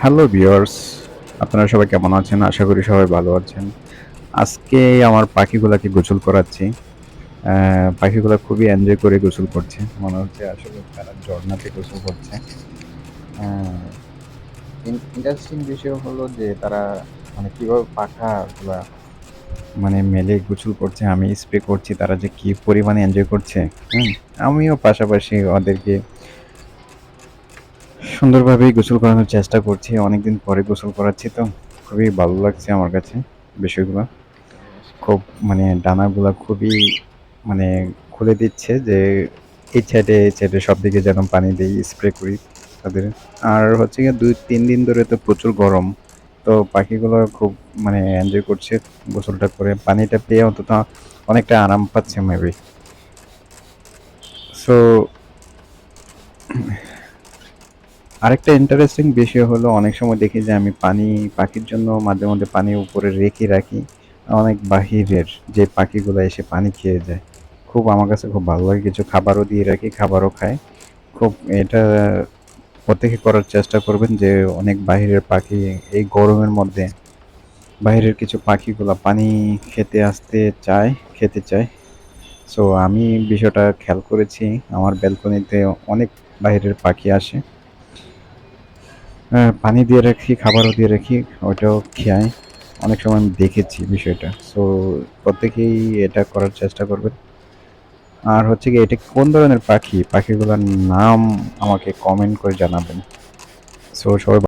Hello viewers আপনারা সবাই কেমন আছেন? আশা করি সবাই ভালো আছেন। আজকে আমার পাখিগুলোকে গোসল করাচ্ছি। পাখিগুলো খুবই এনজয় করে গোসল করছে। মনে হচ্ছে আসলে তারা ঝর্ণাতে গোসল করছে। ইন্টারেস্টিং বিষয় হলো যে তারা মানে কীভাবে পাখাগুলা মানে মেলে গোসল করছে, আমি স্প্রে করছি, তারা যে কি পরিমাণে এনজয় করছে। হুম, আমিও পাশাপাশি ওদেরকে সুন্দরভাবেই গোসল করানোর চেষ্টা করছি। অনেকদিন পরে গোসল করাচ্ছি তো। খুবই ভালো লাগছে আমার কাছে বিষয়গুলো। খুব মানে ডানাগুলো খুবই মানে খুলে দিচ্ছে যে এই সাইডে এই সাইডে সব দিকে যেন পানি দিই স্প্রে করি তাদের। আর হচ্ছে গিয়ে দুই, তিন দিন ধরে তো প্রচুর গরম। তো পাখিগুলো খুব মানে এনজয় করছে গোসলটা করে। পানিটা পেয়ে অন্তত অনেকটা আরাম পাচ্ছে মেবি সো আরেকটা ইন্টারেস্টিং বিষয় হলো, অনেক সময় দেখি যে আমি পানি, পাখির জন্য মাঝে মধ্যে পানি উপরে রেখে রাখি। অনেক বাহিরের যে পাখিগুলো এসে পানি খেয়ে যায়। খুব আমার কাছে খুব ভালো লাগে, কিছু খাবারও দিয়ে রাখি, খাবারও খায় খুব এটা প্রত্যেকে করার চেষ্টা করবেন যে অনেক বাহিরের পাখি, এই গরমের মধ্যে বাইরের কিছু পাখিগুলো পানি খেতে আসতে চায়, খেতে চায়। সো আমি বিষয়টা খেয়াল করেছি, আমার ব্যালকনিতে অনেক বাইরের পাখি আসে। পানি দিয়ে রাখি, খাবারও দিয়ে রাখি, ওইটাও খেয়াই। অনেক সময় আমি দেখেছি বিষয়টা। সো প্রত্যেকেই এটা করার চেষ্টা করবেন। আর হচ্ছে কি, এটা কোন ধরনের পাখি? পাখিগুলোর নাম আমাকে কমেন্ট করে জানাবেন। সো সবাই